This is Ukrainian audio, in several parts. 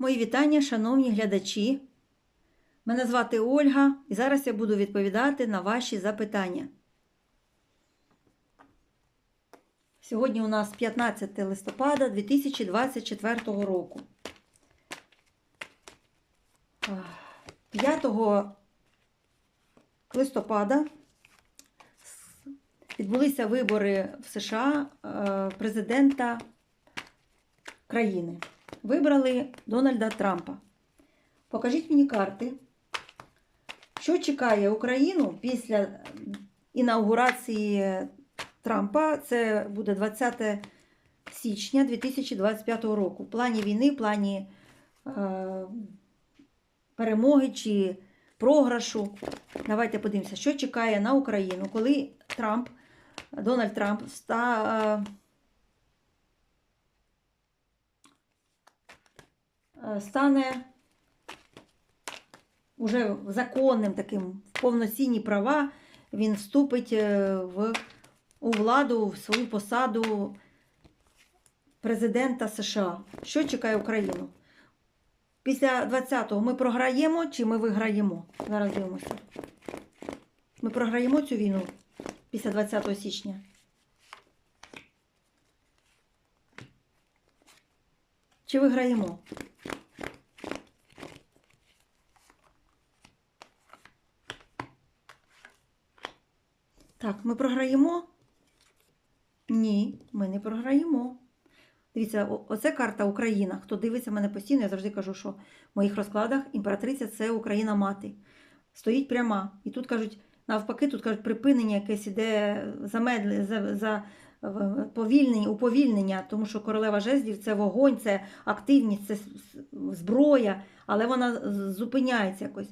Мої вітання, шановні глядачі. Мене звати Ольга, і зараз я буду відповідати на ваші запитання. Сьогодні у нас 15 листопада 2024 року. 5 листопада відбулися вибори в США е, президента країни. Вибрали Дональда Трампа. Покажіть мені карти. Що чекає Україну після інаугурації Трампа? Це буде 20 січня 2025 року. В плані війни, в плані е, перемоги чи програшу. Давайте подивимося, що чекає на Україну, коли Трамп, Дональд Трамп ста, е, стане уже законним таким в повноцінні права, він вступить е, в, у владу, в свою посаду президента США. Що чекає Україну? Після 20-го ми програємо чи ми виграємо? Зараз дивимося. Ми програємо цю війну після 20 січня. Чи виграємо? Так, ми програємо? Ні, ми не програємо. Дивіться, оце карта Україна. Хто дивиться мене постійно, я завжди кажу, що в моїх розкладах імператриця це Україна мати. Стоїть пряма. І тут кажуть, навпаки, тут кажуть, припинення якесь іде замедлення, за, за повільнення, уповільнення, тому що королева жезлів це вогонь, це активність, це зброя, але вона зупиняється якось.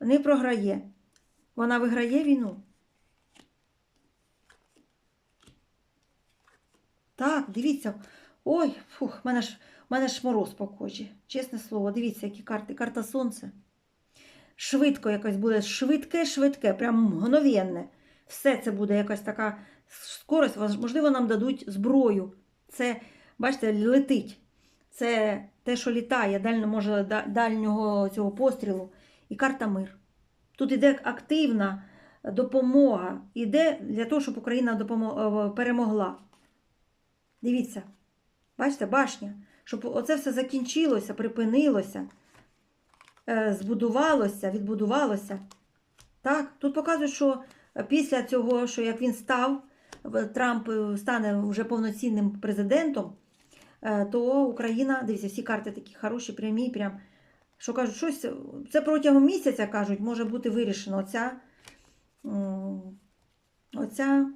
Не програє. Вона виграє війну. Так, дивіться. Ой, фух, в мене ж, в мене ж мороз по кожі. Чесне слово, дивіться, які карти. Карта сонця. Швидко якось буде, швидке, швидке, прям мгновенне. Все це буде якась така скорость. Можливо, нам дадуть зброю. Це, бачите, летить. Це те, що літає, дально, може дальнього цього пострілу. І карта мир. Тут іде активна допомога. Іде для того, щоб Україна допомо- е, перемогла. Дивіться, бачите, башня, щоб оце все закінчилося, припинилося, е, збудувалося, відбудувалося. Так, тут показують, що після цього, що як він став, Трамп е, стане вже повноцінним президентом, е, то Україна, дивіться, всі карти такі хороші, прямі, прям, що кажуть, щось це протягом місяця кажуть, може бути вирішено. Оця, оця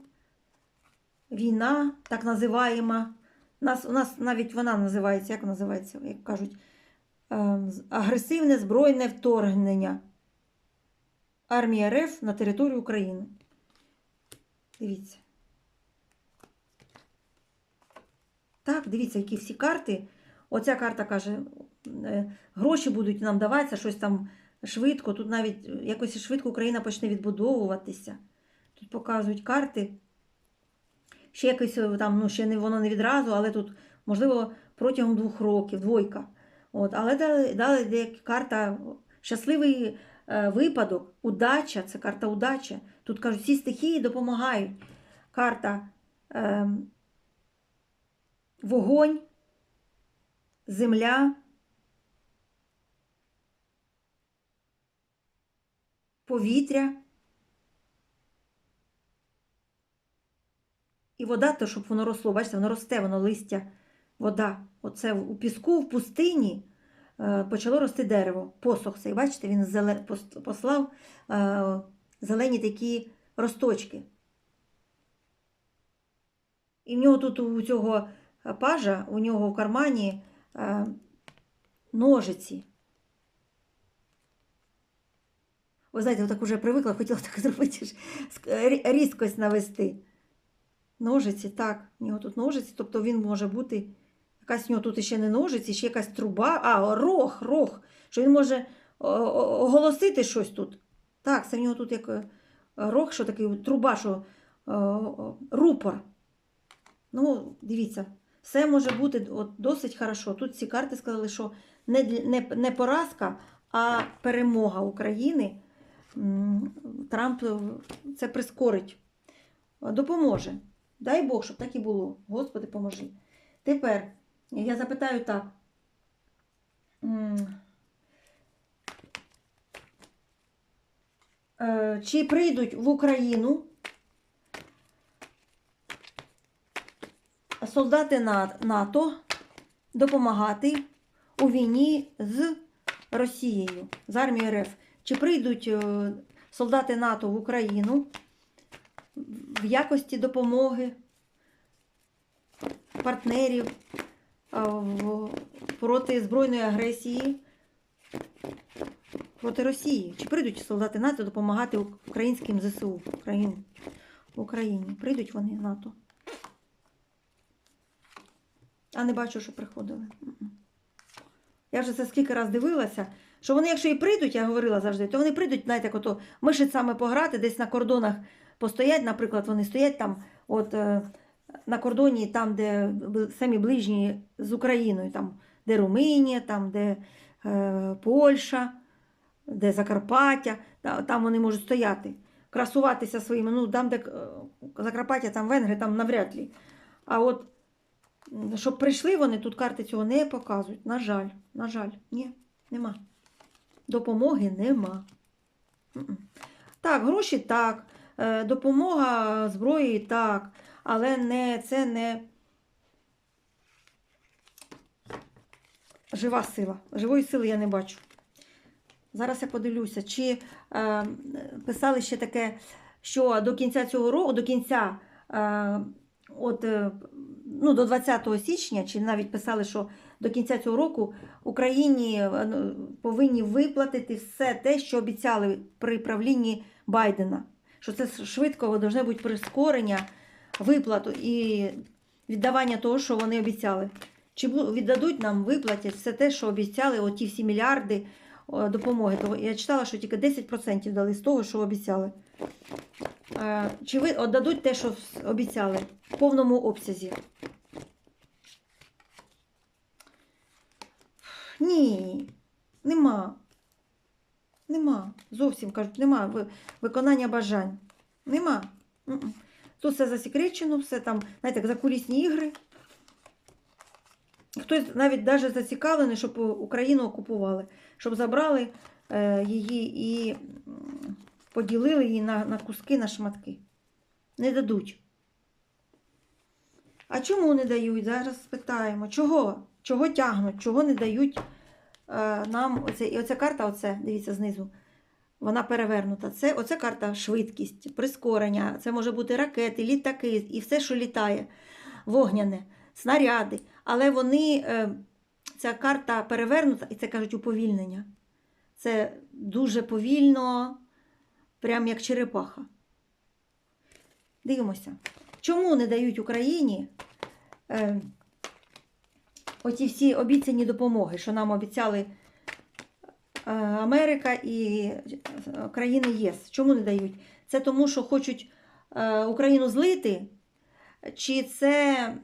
війна, так називаєма. Нас, у нас навіть вона називається, як називається, як кажуть, ем, агресивне збройне вторгнення армії РФ на територію України. Дивіться. Так, дивіться, які всі карти. Оця карта каже, е, гроші будуть нам даватися, щось там швидко. Тут навіть якось швидко Україна почне відбудовуватися. Тут показують карти ще якось е, там, ну ще не воно не відразу, але тут, можливо, протягом двох років, двойка. От, але далі йде карта щасливий е, випадок, удача, це карта удача. Тут кажуть, всі стихії допомагають. Карта е, вогонь, земля, повітря. І вода, то щоб воно росло, бачите, воно росте, воно листя, вода. Оце у піску, в пустині е, почало рости дерево, посох цей, бачите, він послав е, зелені такі росточки. І в нього тут у цього пажа, у нього в кармані е, ножиці. Ви знаєте, я так уже привикла, хотіла так зробити, рі- різкость навести. Ножиці, так, у нього тут ножиці, тобто він може бути. Якась у нього тут ще не ножиці, ще якась труба, а рог, рог, що він може оголосити щось тут. Так, це в нього тут як е, рог, що такий труба, що е, рупор. Ну, дивіться, Все може бути от, досить хорошо. Тут ці карти сказали, що не, не, не поразка, а перемога України. Трамп е, це прискорить, допоможе. Дай Бог, щоб так і було. Господи, поможи. Тепер я запитаю так. Е, Чи прийдуть в Україну солдати НАТО допомагати у війні з Росією, з армією РФ? Чи прийдуть е, солдати НАТО в Україну в якості допомоги партнерів проти збройної агресії проти Росії? Чи прийдуть солдати НАТО допомагати українським ЗСУ в Україні? Прийдуть вони НАТО? А не бачу, що приходили. Я вже це скільки раз дивилася, що вони, якщо і прийдуть, я говорила завжди, то вони прийдуть, знаєте, ото мишицями пограти, десь на кордонах постоять, наприклад, вони стоять там, от е, на кордоні, там, де самі ближні з Україною, там, де Румунія, там, де е, Польща, де Закарпаття, там вони можуть стояти, красуватися своїми, ну там, де е, Закарпаття, там Венгри, там навряд ли. А от щоб прийшли вони, тут карти цього не показують. На жаль, на жаль, ні, нема. Допомоги нема. Так, гроші так, е, допомога зброї так, але не, це не жива сила. Живої сили я не бачу. Зараз я подивлюся, чи е, писали ще таке, що до кінця цього року, до кінця, е, от, е, ну, до 20 січня, чи навіть писали, що до кінця цього року Україні ну, повинні виплатити все те, що обіцяли при правлінні Байдена. Що це швидко повинно бути прискорення виплату і віддавання того, що вони обіцяли. Чи віддадуть нам виплатять все те, що обіцяли, оті всі мільярди допомоги. Я читала, що тільки 10% дали з того, що обіцяли. Е, Чи ви віддадуть те, що обіцяли в повному обсязі? Ні, нема. Нема. Зовсім кажуть, нема виконання бажань. Нема. Тут все засекречено, все там, знаєте, як закулісні ігри. Хтось навіть даже зацікавлений, щоб Україну окупували, щоб забрали е, її і поділили її на, на куски, на шматки. Не дадуть. А чому не дають? Зараз спитаємо. Чого? Чого тягнуть? Чого не дають е, нам оце, і оця карта, оце, дивіться знизу, вона перевернута. Це оця карта швидкість, прискорення. Це може бути ракети, літаки і все, що літає, вогняне, снаряди. Але вони, е, ця карта перевернута, і це кажуть уповільнення. Це дуже повільно, прям як черепаха. Дивимося. Чому не дають Україні е, оті всі обіцяні допомоги, що нам обіцяли е, Америка і е, країни ЄС? Чому не дають? Це тому, що хочуть е, Україну злити? Чи це.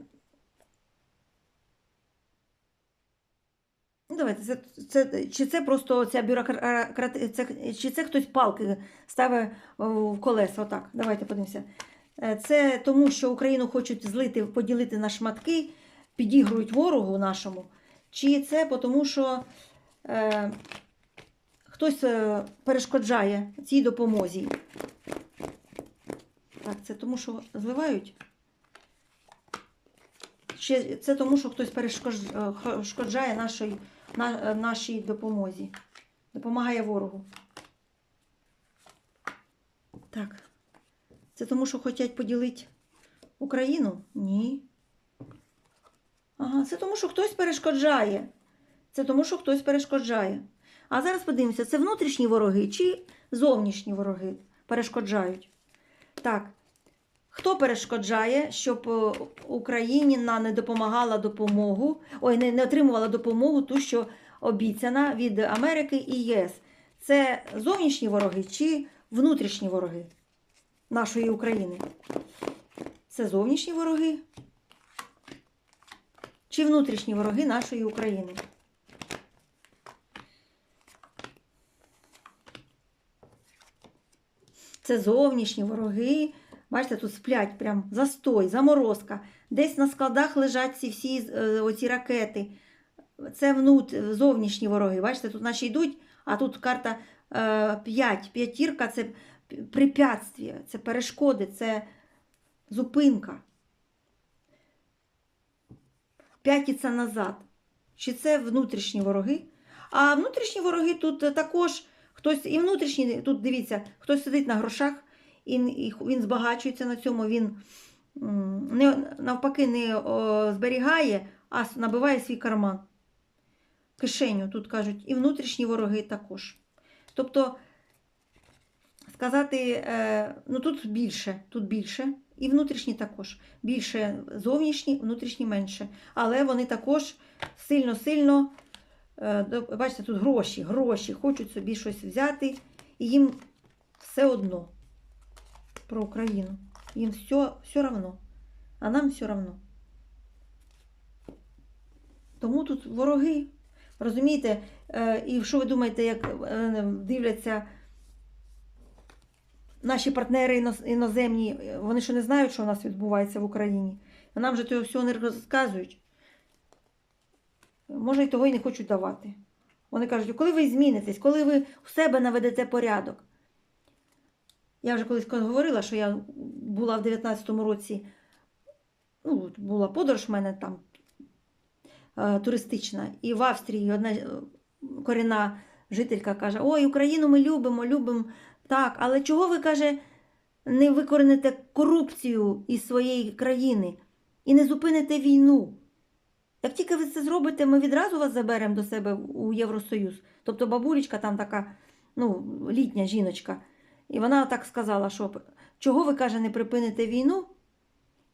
Ну, давайте, це, це, чи це просто ця бюрократ... це, чи це хтось палки ставить в колеса? Отак, давайте подивимося. Е, Це тому, що Україну хочуть злити, поділити на шматки, підігрують ворогу нашому, чи це тому, що е, хтось е, перешкоджає цій допомозі? Так, це тому, що зливають? Чи це тому, що хтось перешкоджає нашій, е, нашій допомозі? Допомагає ворогу. Так. Це тому, що хочуть поділити Україну? Ні. Ага, це тому, що хтось перешкоджає. Це тому, що хтось перешкоджає. А зараз подивимося, це внутрішні вороги чи зовнішні вороги перешкоджають. Так. Хто перешкоджає, щоб е, Україні не допомагала допомогу, ой, не, не отримувала допомогу, ту, що обіцяна від Америки і ЄС? Це зовнішні вороги чи внутрішні вороги нашої України? Це зовнішні вороги. чи внутрішні вороги нашої України? Це зовнішні вороги. Бачите, тут сплять прям застой, заморозка. Десь на складах лежать ці всі е, оці ракети. Це внут, зовнішні вороги. Бачите, тут наші йдуть, а тут карта 5. П'ятірка це препятствие, це перешкоди, це зупинка. П'ятіться назад. Чи це внутрішні вороги? А внутрішні вороги тут також хтось і внутрішні, тут дивіться, хтось сидить на грошах, і, він збагачується на цьому, він не, навпаки не зберігає, а набиває свій карман. Кишеню, тут кажуть, і внутрішні вороги також. Тобто, сказати, е, ну тут більше, тут більше, і внутрішні також. Більше зовнішні, внутрішні менше. Але вони також сильно-сильно, е, бачите, тут гроші, гроші, хочуть собі щось взяти, і їм все одно про Україну. Їм все, все равно. А нам все равно. Тому тут вороги. Розумієте, Е, і що ви думаєте, як е, дивляться наші партнери іноземні, вони що не знають, що у нас відбувається в Україні? А Нам же того всього не розказують. Може, і того й не хочуть давати. Вони кажуть, коли ви змінитесь, коли ви у себе наведете порядок. Я вже колись говорила, що я була в 19-му році, ну, була подорож в мене там е, туристична, і в Австрії одна е, корінна жителька каже: Ой, Україну ми любимо, любимо. Так, але чого ви каже, не викорените корупцію із своєї країни і не зупините війну? Як тільки ви це зробите, ми відразу вас заберемо до себе у Євросоюз. Тобто бабулечка там така, ну, літня жіночка. І вона так сказала, що чого ви каже, не припините війну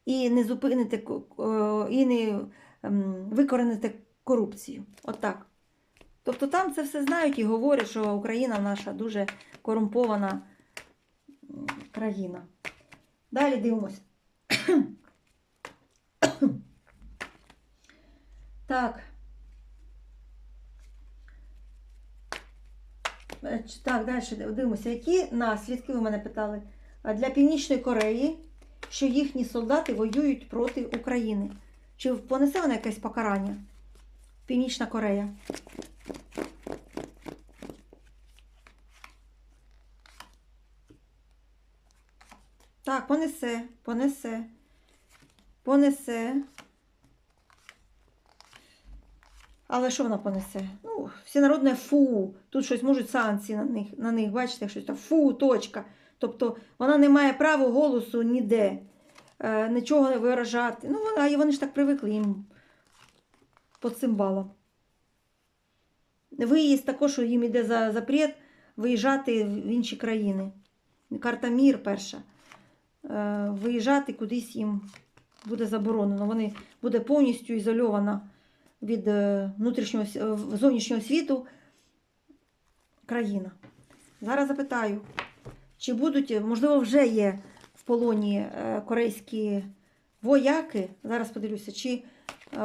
і не зупините ко- і не ем, викорените корупцію. Отак. Тобто там це все знають і говорять, що Україна наша дуже корумпована країна. Далі дивимось. Так. Е, ч- Так, далі дивимося, які наслідки, ви мене питали, для Північної Кореї, що їхні солдати воюють проти України. Чи понесе вона якесь покарання? Північна Корея. Так, понесе, понесе, понесе. Але що вона понесе? Ну, всенародне фу. Тут щось можуть санкції на них, на них бачите, щось там фу, точка. Тобто вона не має права голосу ніде, е, нічого не виражати. Ну, вона, вони ж так привикли їм по цимбалам. Виїзд також що їм іде за запрет виїжджати в інші країни. Карта Мір перша. Е, Виїжджати кудись їм буде заборонено. Вони буде повністю ізольована від е, внутрішнього е, зовнішнього світу країна. Зараз запитаю, чи будуть, можливо, вже є в полоні е, корейські вояки. Зараз подивлюся, чи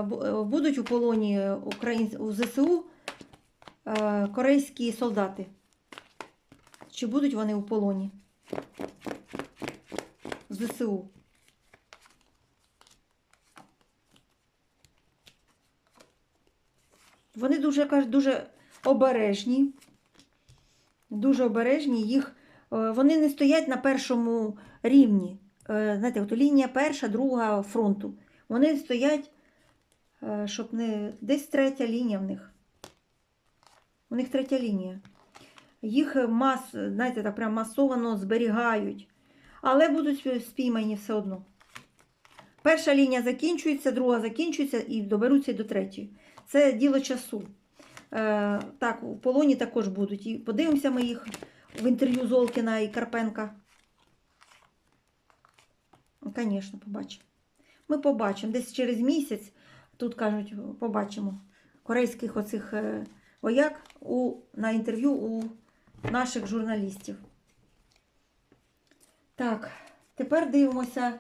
бу- будуть у полоні україн... у ЗСУ корейські солдати? Чи будуть вони у полоні? ЗСУ. Вони дуже кажуть, дуже обережні. Дуже обережні. Їх, е, вони не стоять на першому рівні. Е, Знаєте, от лінія перша, друга фронту. Вони стоять, е, щоб не. Десь третя лінія в них. У них третя лінія. Їх мас, знаєте, так прям масовано зберігають. Але будуть спіймані все одно. Перша лінія закінчується, друга закінчується і доберуться до третьої. Це діло часу. Е, так, у полоні також будуть. І подивимося ми їх в інтерв'ю Золкіна і Карпенка. Звісно, побачимо. Ми побачимо. Десь через місяць, тут кажуть, побачимо корейських оцих е, вояк у, на інтерв'ю у наших журналістів. Так, тепер дивимося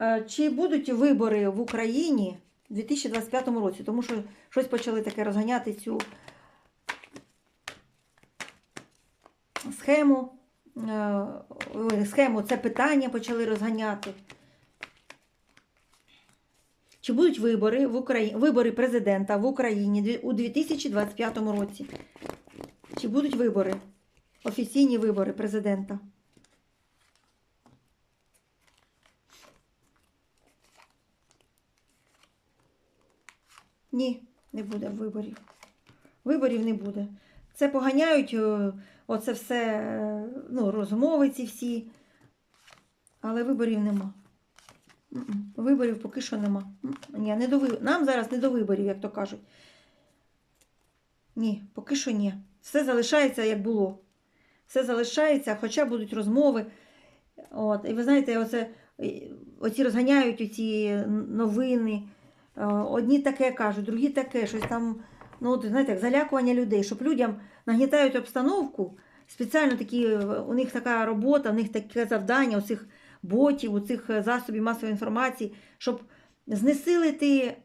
Е, Чи будуть вибори в Україні у 2025 році? Тому що щось почали таке розганяти цю схему. Е, Схему це питання почали розганяти. Чи будуть вибори в Україні, вибори президента в Україні у 2025 році? Чи будуть вибори? Офіційні вибори президента? Ні, не буде виборів. Виборів не буде. Це поганяють е, оце все, е, ну, розмови ці всі. Але виборів нема. Виборів поки що нема. Ні, не до ви- Нам зараз не до виборів, як то кажуть. Ні, поки що ні. Все залишається, як було. Все залишається, хоча будуть розмови. От. І ви знаєте, оце, оці розганяють оці новини. Е, Одні таке кажуть, другі таке, щось там, ну, знаєте, як залякування людей, щоб людям нагнітають обстановку. Спеціально такі, е, у них така робота, у них таке завдання, у цих ботів, у цих е, засобів масової інформації, щоб знесилити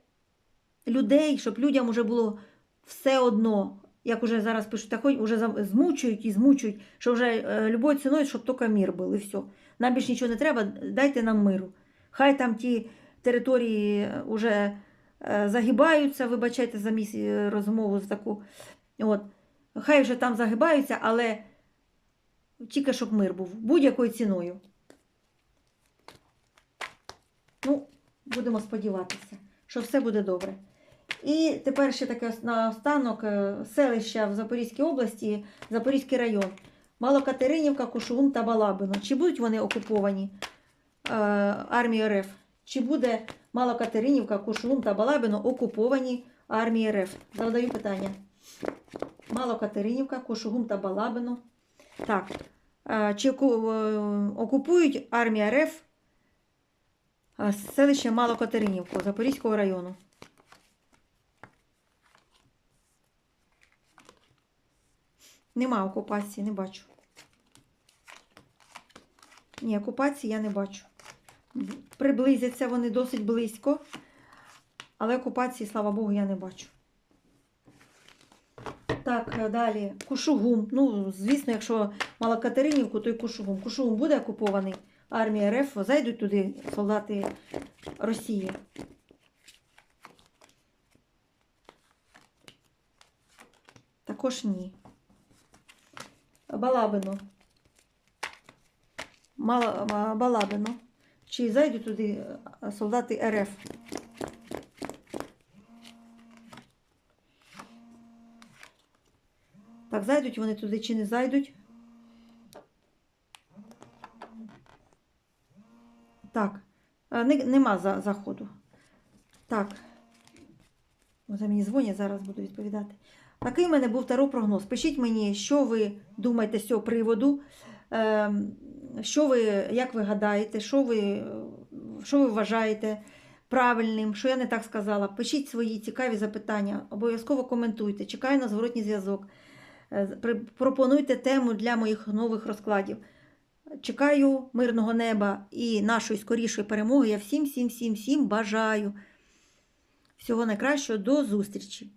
людей, щоб людям вже було все одно. Як уже зараз пишуть, так вже змучують і змучують, що вже любою ціною, щоб тільки мір був, і все. Нам більше нічого не треба, дайте нам миру. Хай там ті території вже е, загибаються, вибачайте за мій е, розмову з таку. От. Хай вже там загибаються, але тільки щоб мир був, будь-якою ціною. Ну, будемо сподіватися, що все буде добре. І тепер ще таке наостанок е, селища в Запорізькій області, Запорізький район. Малокатеринівка, Кушугум та Балабино. Чи будуть вони окуповані е, армією РФ? Чи буде Малокатеринівка, Кушугум та Балабино окуповані армією РФ? Задаю питання. Малокатеринівка, Кушугум та Балабино. Так. Чи е, окупують армія РФ селище Малокатеринівку Запорізького району? Нема окупації, не бачу. Ні, окупації я не бачу. Приблизяться вони досить близько, але окупації, слава Богу, я не бачу. Так, е, далі. Кушугум. Ну, звісно, якщо Малокатеринівку, то й Кушугум. Кушугум буде окупований. Армія РФ зайдуть туди солдати Росії. Також ні. Балабино. Мала, Балабино. Чи зайдуть туди е, солдати РФ? Так, зайдуть вони туди чи не зайдуть? Так, е, нема за, заходу. Так. Оце мені дзвонять, зараз буду відповідати. Такий в мене був таро-прогноз. Пишіть мені, що ви думаєте з цього приводу, ем, що ви, як ви гадаєте, що ви, що ви вважаєте правильним, що я не так сказала. Пишіть свої цікаві запитання, обов'язково коментуйте. Чекаю на зворотній зв'язок. Е, Пропонуйте тему для моїх нових розкладів. Чекаю мирного неба і нашої скорішої перемоги. Я всім, всім, всім, всім бажаю. Всього найкращого, до зустрічі!